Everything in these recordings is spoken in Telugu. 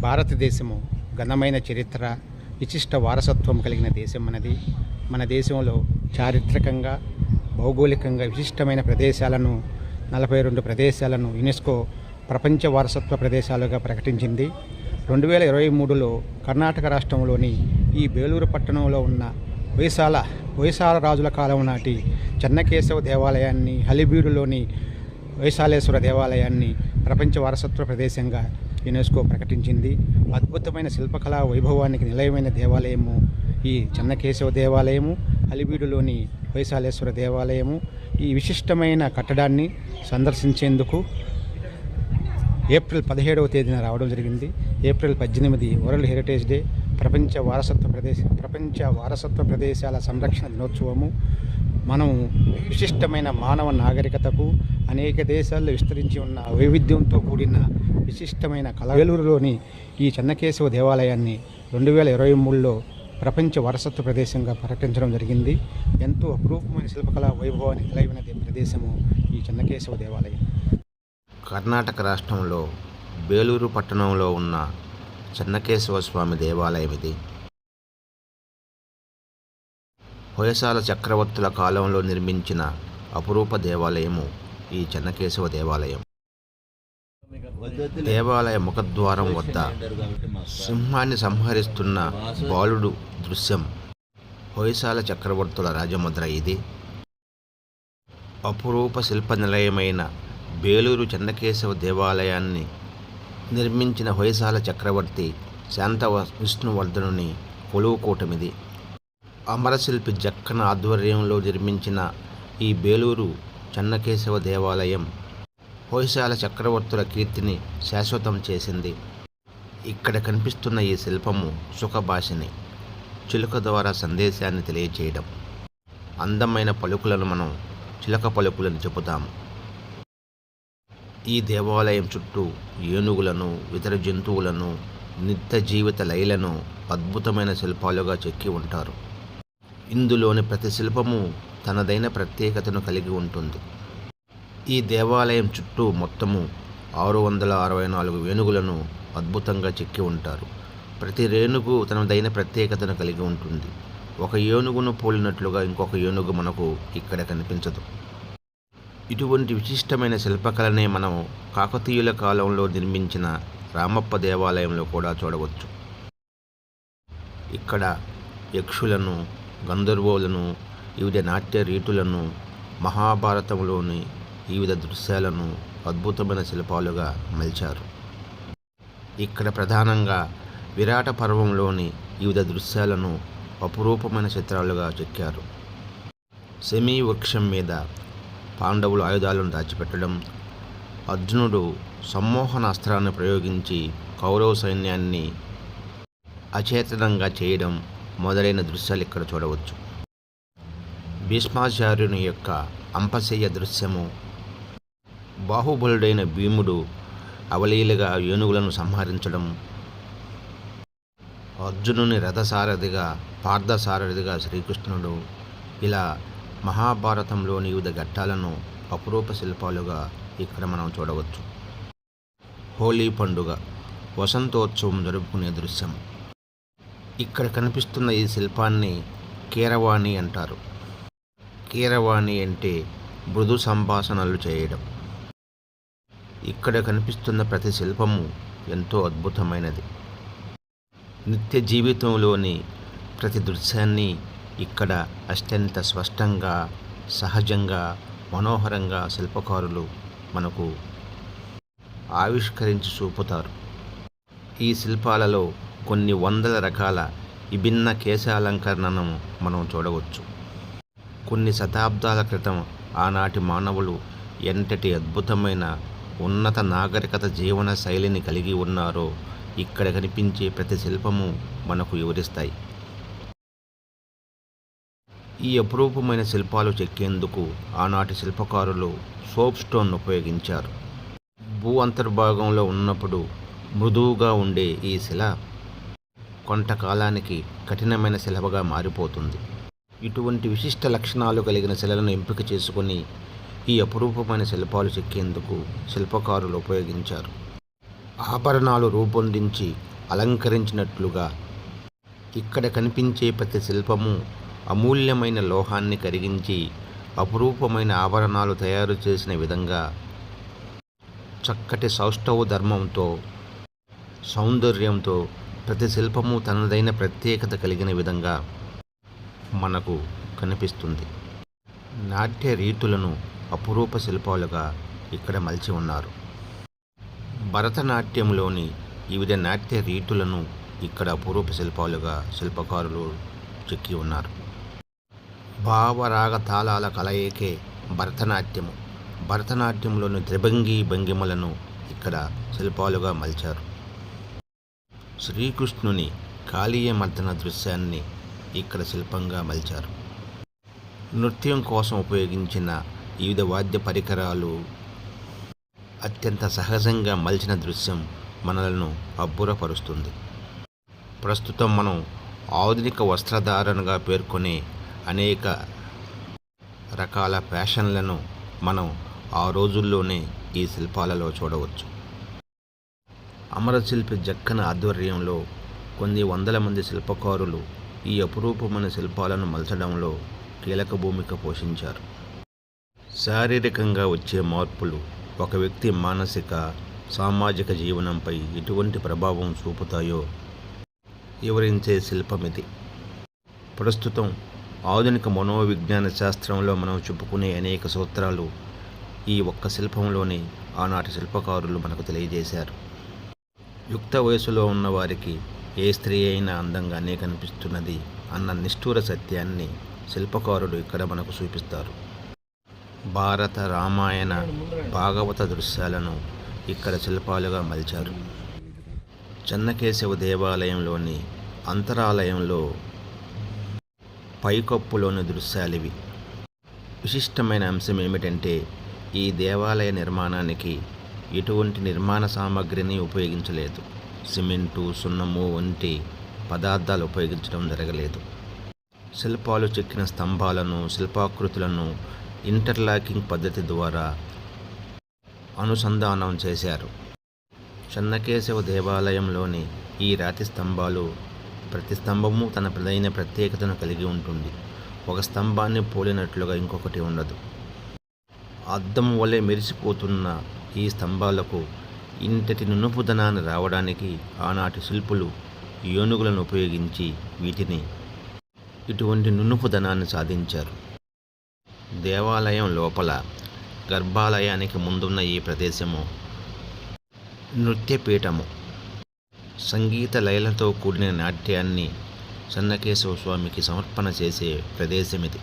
భారతదేశము ఘనమైన చరిత్ర విశిష్ట వారసత్వం కలిగిన దేశం మనది మన దేశంలో చారిత్రకంగా భౌగోళికంగా విశిష్టమైన ప్రదేశాలను నలభై రెండు ప్రదేశాలను యునెస్కో ప్రపంచ వారసత్వ ప్రదేశాలుగా ప్రకటించింది. రెండు వేల ఇరవై మూడులో కర్ణాటక రాష్ట్రంలోని ఈ బేలూరు పట్టణంలో ఉన్న హొయసాల హొయసాల రాజుల కాలం నాటి చెన్నకేశవ దేవాలయాన్ని హలిబీడులోని వైశాలేశ్వర దేవాలయాన్ని ప్రపంచ వారసత్వ ప్రదేశంగా యునెస్కో ప్రకటించింది. అద్భుతమైన శిల్పకళా వైభవానికి నిలయమైన దేవాలయము ఈ చెన్నకేశవ దేవాలయము అలిబీడులోని వైశాలేశ్వర దేవాలయము. ఈ విశిష్టమైన కట్టడాన్ని సందర్శించేందుకు ఏప్రిల్ పదిహేడవ తేదీన రావడం జరిగింది. ఏప్రిల్ పద్దెనిమిది వరల్డ్ హెరిటేజ్ డే ప్రపంచ వారసత్వ ప్రదేశ ప్రపంచ వారసత్వ ప్రదేశాల సంరక్షణ దినోత్సవము. మనం విశిష్టమైన మానవ నాగరికతకు అనేక దేశాల్లో విస్తరించి ఉన్న వైవిధ్యంతో కూడిన విశిష్టమైన కలవేలూరులోని ఈ చెన్నకేశవ దేవాలయాన్ని రెండు వేల ఇరవై మూడులో ప్రపంచ వారసత్వ ప్రదేశంగా ప్రకటించడం జరిగింది. ఎంతో అపురూపమైన శిల్పకళా వైభవాన్ని నిలయమైన ప్రదేశము ఈ చెన్నకేశవ దేవాలయం. కర్ణాటక రాష్ట్రంలో బేలూరు పట్టణంలో ఉన్న చెన్నకేశవ స్వామి దేవాలయం ఇది హొయసాల చక్రవర్తుల కాలంలో నిర్మించిన అపురూప దేవాలయము ఈ చెన్నకేశవ దేవాలయం. దేవాలయ ముఖద్వారం వద్ద సింహాన్ని సంహరిస్తున్న బాలుడు దృశ్యం హొయసాల చక్రవర్తుల రాజముద్ర ఇది. అపురూప శిల్ప నిలయమైన బేలూరు చెన్నకేశవ దేవాలయాన్ని నిర్మించిన హొయసాల చక్రవర్తి శాంత విష్ణువర్ధనుని కొలువుకూటమిది అమరశిల్పి జక్కన ఆధ్వర్యంలో నిర్మించిన ఈ బేలూరు చెన్నకేశవ దేవాలయం హొయసాల చక్రవర్తుల కీర్తిని శాశ్వతం చేసింది. ఇక్కడ కనిపిస్తున్న ఈ శిల్పము సుఖభాషిని చిలుక ద్వారా సందేశాన్ని తెలియచేయడం. అందమైన పలుకులను మనం చిలక పలుకులను చెబుతాము ఈ దేవాలయం చుట్టూ ఏనుగులను ఇతర జంతువులను నిత్య జీవిత లైలను అద్భుతమైన శిల్పాలుగా చెక్కి ఉంటారు. ఇందులోని ప్రతి శిల్పము తనదైన ప్రత్యేకతను కలిగి ఉంటుంది. ఈ దేవాలయం చుట్టూ మొత్తము ఆరు వందల అరవై నాలుగు వేణుగులను అద్భుతంగా చెక్కి ఉంటారు. ప్రతి రేణుగు తనదైన ప్రత్యేకతను కలిగి ఉంటుంది. ఒక ఏనుగును పోలినట్లుగా ఇంకొక ఏనుగు మనకు ఇక్కడ కనిపించదు. ఇటువంటి విశిష్టమైన శిల్పకళనే మనం కాకతీయుల కాలంలో నిర్మించిన రామప్ప దేవాలయంలో కూడా చూడవచ్చు. ఇక్కడ యక్షులను గంధర్వులను వివిధ నాట్య రీతులను మహాభారతంలోని వివిధ దృశ్యాలను అద్భుతమైన శిల్పాలుగా మలిచారు. ఇక్కడ ప్రధానంగా విరాట పర్వంలోని వివిధ దృశ్యాలను అపురూపమైన చిత్రాలుగా చెక్కారు. సెమీ వృక్షం మీద పాండవులు ఆయుధాలను దాచిపెట్టడం అర్జునుడు సమ్మోహన అస్త్రాన్ని ప్రయోగించి కౌరవ సైన్యాన్ని అచేతనంగా చేయడం మొదలైన దృశ్యాలు ఇక్కడ చూడవచ్చు. భీష్మాచార్యుని యొక్క అంపశయ్య దృశ్యము బాహుబలుడైన భీముడు అవలీలగా ఏనుగులను సంహరించడం అర్జునుని రథసారథిగా పార్థసారథిగా శ్రీకృష్ణుడు ఇలా మహాభారతంలోని వివిధ ఘట్టాలను అపురూప శిల్పాలుగా ఇక్కడ మనం చూడవచ్చు. హోలీ పండుగ వసంతోత్సవం జరుపుకునే దృశ్యం. ఇక్కడ కనిపిస్తున్న ఈ శిల్పాన్ని కీరవాణి అంటారు. కీరవాణి అంటే మృదు సంభాషణలు చేయడం. ఇక్కడ కనిపిస్తున్న ప్రతి శిల్పము ఎంతో అద్భుతమైనది. నిత్య జీవితంలోని ప్రతి దృశ్యాన్ని ఇక్కడ అత్యంత స్పష్టంగా సహజంగా మనోహరంగా శిల్పకారులు మనకు ఆవిష్కరించి చూపుతారు. ఈ శిల్పాలలో కొన్ని వందల రకాల విభిన్న కేశాలంకరణను మనం చూడవచ్చు. కొన్ని శతాబ్దాల క్రితం ఆనాటి మానవులు ఎంతటి అద్భుతమైన ఉన్నత నాగరికత జీవన శైలిని కలిగి ఉన్నారో ఇక్కడ కనిపించే ప్రతి శిల్పము మనకు వివరిస్తాయి. ఈ అపురూపమైన శిల్పాలు చెక్కేందుకు ఆనాటి శిల్పకారులు సోప్ స్టోన్ ఉపయోగించారు. భూ అంతర్భాగంలో ఉన్నప్పుడు మృదువుగా ఉండే ఈ శిల కొంతకాలానికి కఠినమైన శిలవగా మారిపోతుంది. ఇటువంటి విశిష్ట లక్షణాలు కలిగిన శిలలను ఎంపిక చేసుకుని ఈ అపురూపమైన శిల్పాలు చెక్కేందుకు శిల్పకారులు ఉపయోగించారు. ఆభరణాలు రూపొందించి అలంకరించినట్లుగా ఇక్కడ కనిపించే ప్రతి శిల్పము అమూల్యమైన లోహాన్ని కరిగించి అపురూపమైన ఆభరణాలు తయారు చేసిన విధంగా చక్కటి సౌష్ఠవ ధర్మంతో సౌందర్యంతో ప్రతి శిల్పము తనదైన ప్రత్యేకత కలిగిన విధంగా మనకు కనిపిస్తుంది. నాట్య రీతులను అపురూప శిల్పాలుగా ఇక్కడ మలిచి ఉన్నారు. భరతనాట్యంలోని వివిధ నాట్య రీతులను ఇక్కడ అపురూప శిల్పాలుగా శిల్పకారులు చెక్కి ఉన్నారు. భావరాగ తాళాల కలయికే భరతనాట్యము. భరతనాట్యంలోని త్రిభంగి భంగిమలను ఇక్కడ శిల్పాలుగా మలిచారు. శ్రీకృష్ణుని కాళీయ మర్దన దృశ్యాన్ని ఇక్కడ శిల్పంగా మలిచారు. నృత్యం కోసం ఉపయోగించిన వివిధ వాద్య పరికరాలు అత్యంత సహజంగా మలిచిన దృశ్యం మనలను అబ్బురపరుస్తుంది. ప్రస్తుతం మనం ఆధునిక వస్త్రధారణగా పేర్కొనే అనేక రకాల ఫ్యాషన్లను మనం ఆ రోజుల్లోనే ఈ శిల్పాలలో చూడవచ్చు. అమరశిల్పి జక్కన ఆధ్వర్యంలో కొన్ని వందల మంది శిల్పకారులు ఈ అపురూపమైన శిల్పాలను మలచడంలో కీలక భూమిక పోషించారు. శారీరకంగా వచ్చే మార్పులు ఒక వ్యక్తి మానసిక సామాజిక జీవనంపై ఎటువంటి ప్రభావం చూపుతాయో వివరించే శిల్పం ఇది. ప్రస్తుతం ఆధునిక మనోవిజ్ఞాన శాస్త్రంలో మనం చెప్పుకునే అనేక సూత్రాలు ఈ ఒక్క శిల్పంలోని ఆనాటి శిల్పకారులు మనకు తెలియజేశారు. యుక్త వయసులో ఉన్నవారికి ఏ స్త్రీ అయినా అందంగానే కనిపిస్తున్నది అన్న నిష్ఠూర సత్యాన్ని శిల్పకారుడు ఇక్కడ మనకు చూపిస్తారు. భారత రామాయణ భాగవత దృశ్యాలను ఇక్కడ శిల్పాలుగా మలిచారు. చెన్నకేశవ దేవాలయంలోని అంతరాలయంలో పైకప్పులోని దృశ్యాలివి. విశిష్టమైన అంశం ఏమిటంటే ఈ దేవాలయ నిర్మాణానికి ఎటువంటి నిర్మాణ సామాగ్రిని ఉపయోగించలేదు. సిమెంటు సున్నము వంటి పదార్థాలు ఉపయోగించడం జరగలేదు. శిల్పాలు చెక్కిన స్తంభాలను శిల్పాకృతులను ఇంటర్లాకింగ్ పద్ధతి ద్వారా అనుసంధానం చేశారు. చెన్నకేశవ దేవాలయంలోని ఈ రాతి స్తంభాలు ప్రతి స్తంభము తన ప్రదైన ప్రత్యేకతను కలిగి ఉంటుంది. ఒక స్తంభాన్ని పోలినట్లుగా ఇంకొకటి ఉండదు. అద్దం వలె మెరిసిపోతున్న ఈ స్తంభాలకు ఇంతటి నునుపుదనాన్ని రావడానికి ఆనాటి శిల్పులు ఏనుగులను ఉపయోగించి వీటిని ఇటువంటి నునుపుదనాన్ని సాధించారు. దేవాలయం లోపల గర్భాలయానికి ముందున్న ఈ ప్రదేశము నృత్యపీఠము. సంగీత లయలతో కూడిన నాట్యాన్ని చెన్నకేశవ స్వామికి సమర్పణ చేసే ప్రదేశం ఇది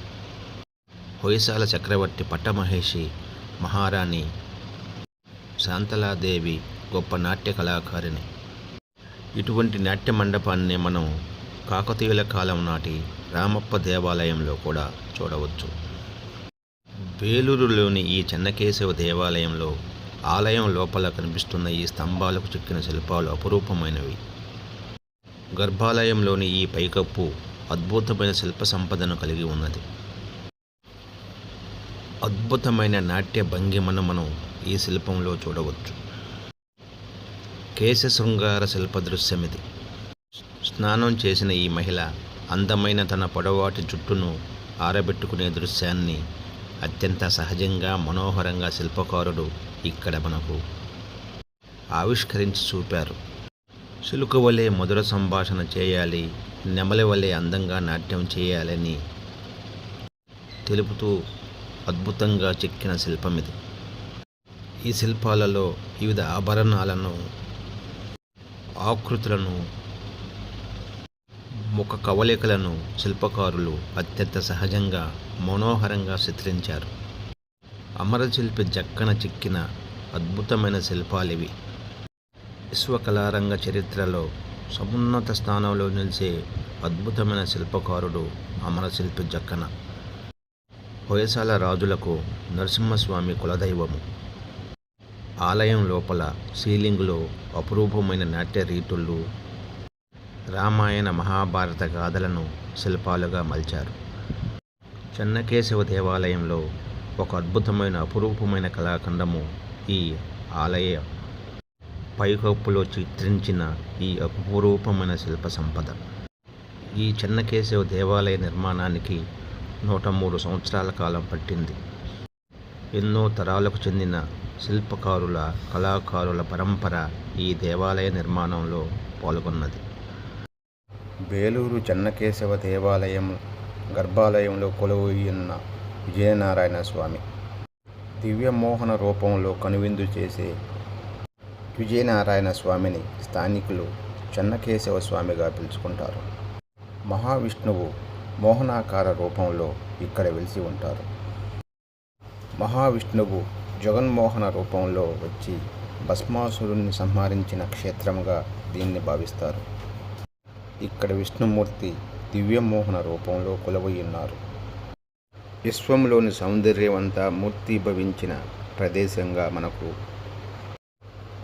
హొయసాల చక్రవర్తి పట్టమహేషి మహారాణి శాంతలాదేవి గొప్ప నాట్య కళాకారిణి. ఇటువంటి నాట్య మండపాన్ని మనం కాకతీయుల కాలం నాటి రామప్ప దేవాలయంలో కూడా చూడవచ్చు. వేలూరులోని ఈ చెన్నకేశవ దేవాలయంలో ఆలయం లోపల కనిపిస్తున్న ఈ స్తంభాలకు చెక్కిన శిల్పాలు అపురూపమైనవి. గర్భాలయంలోని ఈ పైకప్పు అద్భుతమైన శిల్ప సంపదను కలిగి ఉన్నది. అద్భుతమైన నాట్య భంగిమను మనం ఈ శిల్పంలో చూడవచ్చు. కేశ శృంగార శిల్ప దృశ్యమిది స్నానం చేసిన ఈ మహిళ అందమైన తన పొడవాటి జుట్టును ఆరబెట్టుకునే దృశ్యాన్ని అత్యంత సహజంగా మనోహరంగా శిల్పకారుడు ఇక్కడ మనకు ఆవిష్కరించి చూపారు. చిలుక వలె మధుర సంభాషణ చేయాలి నెమలి వలె అందంగా నాట్యం చేయాలని తెలుపుతూ అద్భుతంగా చెక్కిన శిల్పం ఇది ఈ శిల్పాలలో వివిధ ఆభరణాలను ఆకృతులను ముఖ కవలికలను శిల్పకారులు అత్యంత సహజంగా మనోహరంగా చిత్రించారు. అమరశిల్పి జక్కన చిక్కిన అద్భుతమైన శిల్పాలివి. విశ్వకళారంగ చరిత్రలో సమున్నత స్థానంలో నిలిచే అద్భుతమైన శిల్పకారుడు అమరశిల్పి జక్కన. హొయసాల రాజులకు నరసింహస్వామి కులదైవము. ఆలయం లోపల సీలింగులో అపురూపమైన నాట్య రీతుళ్ళు రామాయణ మహాభారత గాథలను శిల్పాలుగా మలిచారు. చెన్నకేశవ దేవాలయంలో ఒక అద్భుతమైన అపురూపమైన కళాఖండము ఈ ఆలయ పైకప్పులో చిత్రించిన ఈ అపురూపమైన శిల్ప సంపద ఈ చెన్నకేశవ దేవాలయ నిర్మాణానికి నూట మూడు సంవత్సరాల కాలం పట్టింది. ఎన్నో తరాలకు చెందిన శిల్పకారుల కళాకారుల పరంపర ఈ దేవాలయ నిర్మాణంలో పాల్గొన్నది. బేలూరు చెన్నకేశవ దేవాలయం గర్భాలయంలో కొలువున్న విజయనారాయణ స్వామి. దివ్యమోహన రూపంలో కనువిందు చేసే విజయనారాయణ స్వామిని స్థానికులు చెన్నకేశవ స్వామిగా పిలుచుకుంటారు. మహావిష్ణువు మోహనాకార రూపంలో ఇక్కడ వెలిసి ఉంటారు. మహావిష్ణువు జగన్మోహన రూపంలో వచ్చి భస్మాసురుణ్ణి సంహరించిన క్షేత్రముగా దీన్ని భావిస్తారు. ఇక్కడ విష్ణుమూర్తి దివ్యమోహన రూపంలో కొలువై ఉన్నారు విశ్వంలోని సౌందర్యమంతా మూర్తిభవించిన ప్రదేశంగా మనకు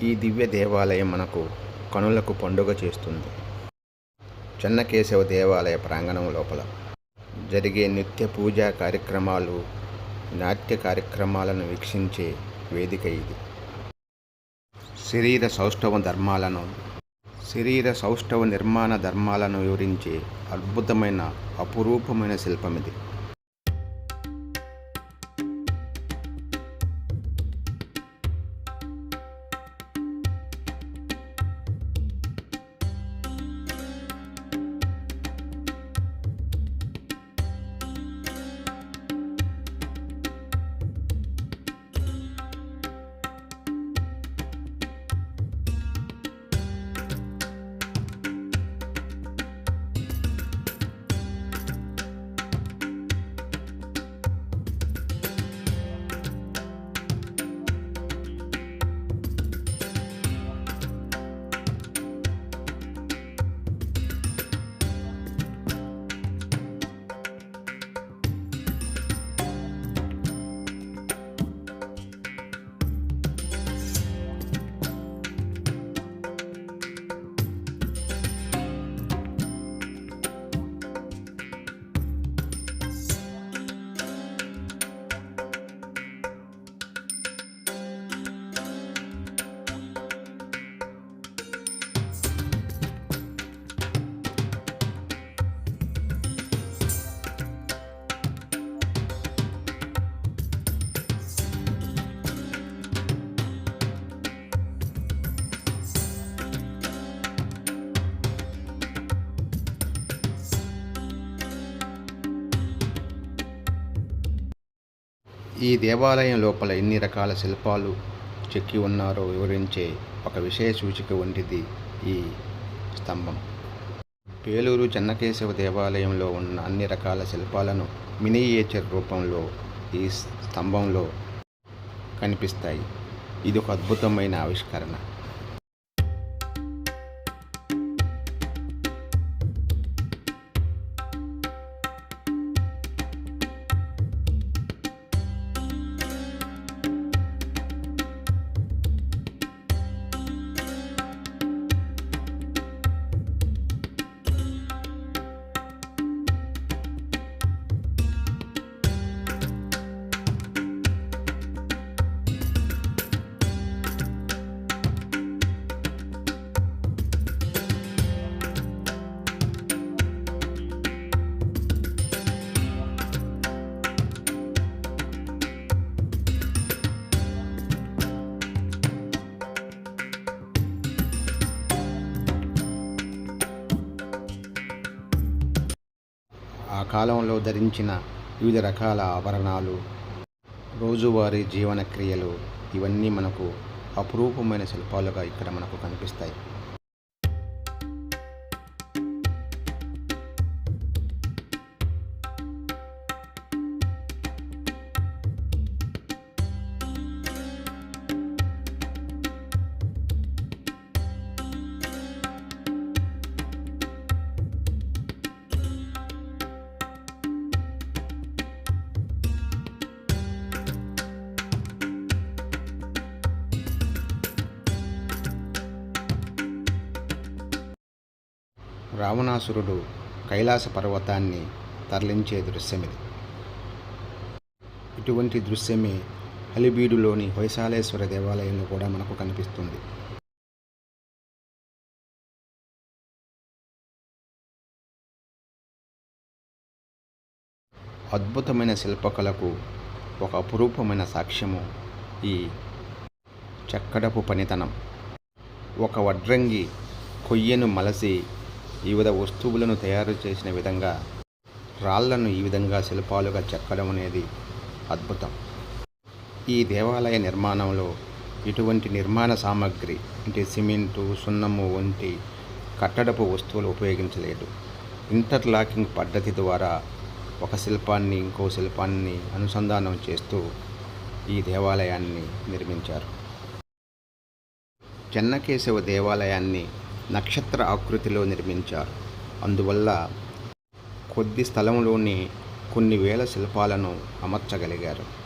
ఈ దివ్య దేవాలయం మనకు కనులకు పండుగ చేస్తుంది. చెన్నకేశవ దేవాలయ ప్రాంగణం లోపల జరిగే నిత్య పూజా కార్యక్రమాలు నాట్య కార్యక్రమాలను వీక్షించే వేదిక ఇది. శరీర సౌష్ఠవ ధర్మాలను శరీర సౌష్ఠవ నిర్మాణ ధర్మాలను వివరించే అద్భుతమైన అపురూపమైన శిల్పం ఇది ఈ దేవాలయం లోపల ఎన్ని రకాల శిల్పాలు చెక్కి ఉన్నారో వివరించే ఒక విషయ సూచిక వంటిది ఈ స్తంభం. పేలూరు చెన్నకేశవ దేవాలయంలో ఉన్న అన్ని రకాల శిల్పాలను మినియేచర్ రూపంలో ఈ స్తంభంలో కనిపిస్తాయి. ఇది ఒక అద్భుతమైన ఆవిష్కరణ. కాలంలో ధరించిన వివిధ రకాల ఆభరణాలు రోజువారీ జీవన క్రియలు ఇవన్నీ మనకు అపురూపమైన శిల్పాలుగా ఇక్కడ మనకు కనిపిస్తాయి. రావణాసురుడు కైలాస పర్వతాన్ని తరలించే దృశ్యమిది. ఇటువంటి దృశ్యమే హలిబీడులోని హొయసాలేశ్వర దేవాలయంలో కూడా మనకు కనిపిస్తుంది. అద్భుతమైన శిల్పకళకు ఒక అపురూపమైన సాక్ష్యము ఈ చక్కడపు పనితనం. ఒక వడ్రంగి కొయ్యను మలసి వివిధ వస్తువులను తయారు చేసిన విధంగా రాళ్ళను ఈ విధంగా శిల్పాలుగా చెక్కడం అనేది అద్భుతం. ఈ దేవాలయ నిర్మాణంలో ఇటువంటి నిర్మాణ సామాగ్రి అంటే సిమెంటు సున్నము వంటి కట్టడపు వస్తువులు ఉపయోగించలేదు. ఇంటర్లాకింగ్ పద్ధతి ద్వారా ఒక శిల్పాన్ని ఇంకో శిల్పాన్ని అనుసంధానం చేస్తూ ఈ దేవాలయాన్ని నిర్మించారు. చెన్నకేశవ దేవాలయాన్ని నక్షత్ర ఆకృతిలో నిర్మించారు. అందువల్ల కొద్ది స్థలంలోని కొన్ని వేల శిల్పాలను అమర్చగలిగారు.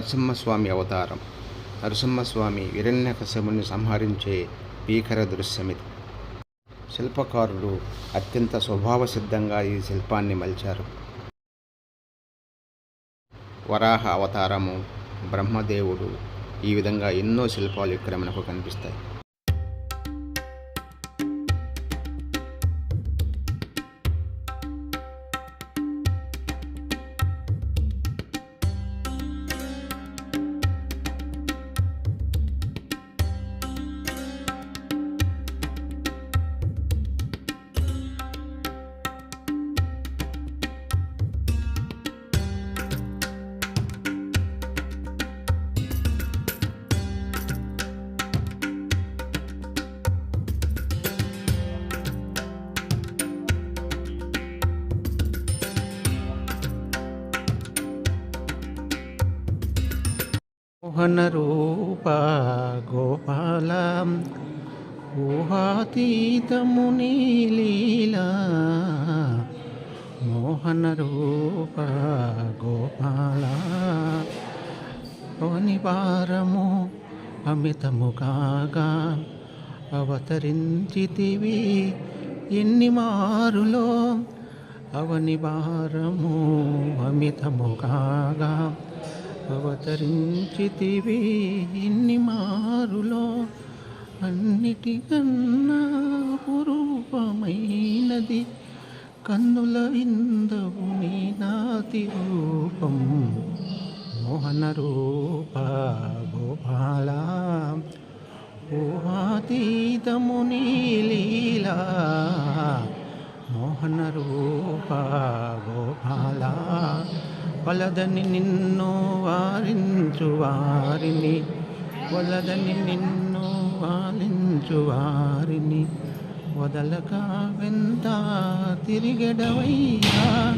నరసింహస్వామి అవతారం. నరసింహస్వామి హిరణ్యకశముని సంహరించే భీకర దృశ్యమిది. శిల్పకారులు అత్యంత స్వభావ సిద్ధంగా ఈ శిల్పాన్ని మలిచారు. వరాహ అవతారము బ్రహ్మదేవుడు ఈ విధంగా ఎన్నో శిల్పాలు ఇక్కడ మనకు కనిపిస్తాయి. మోహన రూప గోపాల ఊహాతీతము నీలీలా మోహన రూప గోపాల అవనివారము అమితము కాగా అవతరించితివి ఎన్ని మారులో అవని భారము అమితము కాగా. అవతరించితివి ఇన్ని మారులో అన్నిటికన్నా రూపమైనది కన్నుల ఇందవు నీ నాతి రూపం. మోహన రూప గోపాల ఊహాతీతము నీ లీలా. మోహన రూప గోపాల వలదని నిన్ను వారించు వారిని. వలదని నిన్ను వారించు వారిని. వదలక వెంత తిరిగెడవయ్యా.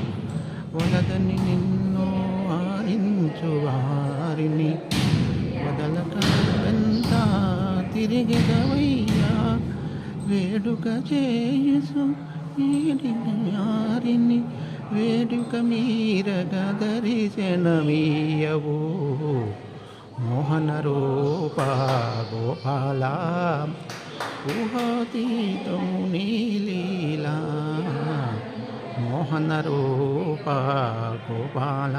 వలదని నిన్ను వారించు వారిని. వదలక వెంత తిరిగెడవయ్యా. వేడుక చేయుసు వారిని. వేడుక మీరగ దర్శనమీయవు మోహన రూప గోపాల ఊహాతీతము నీలీలా. మోహన రూప గోపాల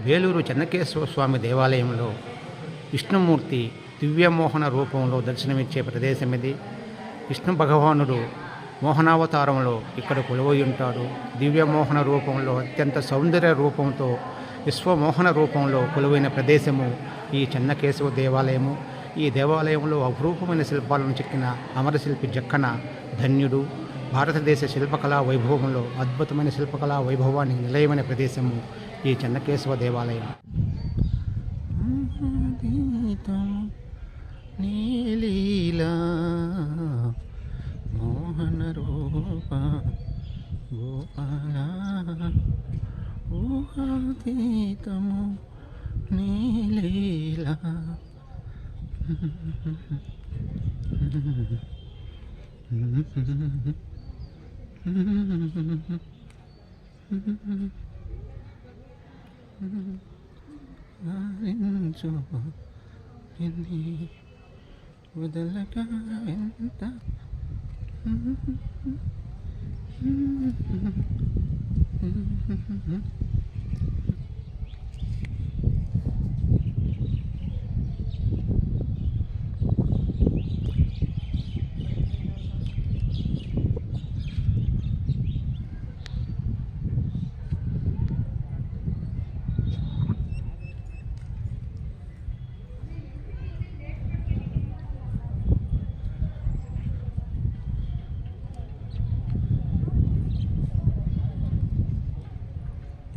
వేలూరు చెన్నకేశ్వర స్వామి దేవాలయంలో విష్ణుమూర్తి దివ్యమోహన రూపంలో దర్శనమిచ్చే ప్రదేశం ఇది. విష్ణు భగవానుడు మోహనావతారంలో ఇక్కడ కొలువై ఉంటాడు. దివ్యమోహన రూపంలో అత్యంత సౌందర్య రూపంతో విశ్వమోహన రూపంలో కొలువైన ప్రదేశము ఈ చెన్నకేశవ దేవాలయము. ఈ దేవాలయంలో అపురూపమైన శిల్పాలను చెక్కిన అమరశిల్పి జక్కన ధన్యుడు. భారతదేశ శిల్పకళా వైభవంలో అద్భుతమైన శిల్పకళా వైభవాన్ని నిలయమైన ప్రదేశము ఈ చెన్నకేశవ దేవాలయం. నీలీలా మోహన రూప గోపాల ఊహాతీతము నీలీలా ఆరించు వదలక ఎంత Mm-hmm.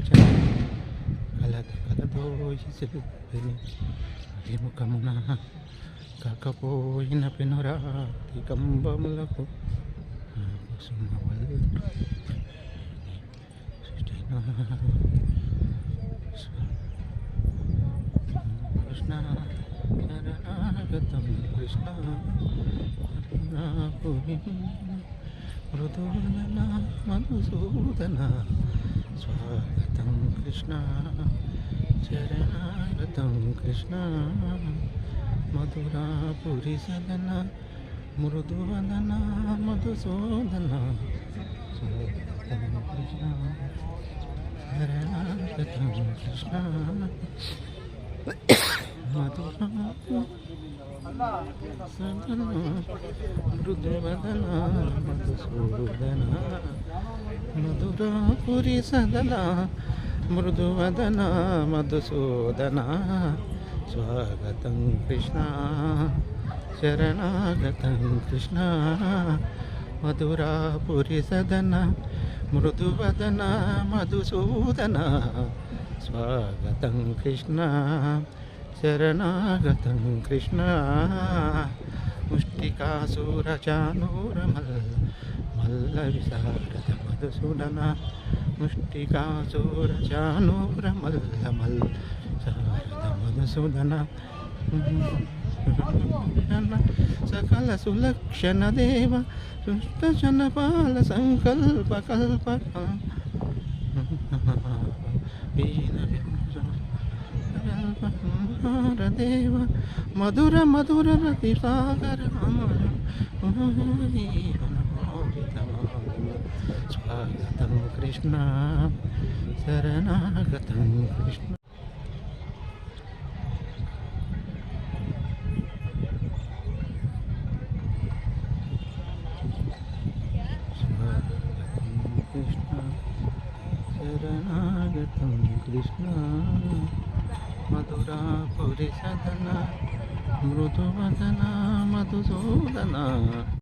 గలరచన కలద కలదోయి శిల్పిని విముఖమున కాకపోయిన పెనురాతి కంబములకు కుసుమవల్లు కృష్ణ శరణాగతం కృష్ణ కరుణాపురి మృదువదన మధుసూదన స్వాగతం కృష్ణ శరణాగతం కృష్ణ మధురాపురి సదన మృదువదన మధుసూదన స్వాగతం కృష్ణ శరణాగతం కృష్ణ మధురాపురి సదన మృదువదన మధుసూదన మృదువదన మధుసూదన స్వాగతం కృష్ణ శరణాగతం కృష్ణ మధురాపురి సదన మృదువదన మధుసూదన స్వాగతం కృష్ణ శరణాగతం కృష్ణ ముష్టికాసూరచానూరమల్ మల్ల విశారద మధుసూడన ముష్టికాసూరచానూరమల్ల మల్ల శారద మధుసూదన సకల సులక్షణ దేవ సుష్టశనపాల సంకల్ప కల్ప దేవ మధుర మధుర రతి సాగర స్వాగతం కృష్ణ శరణాగతం కృష్ణ స్వాగతం కృష్ణ శరణాగతం గౌరీ సదన మృదువదన మధుసూదన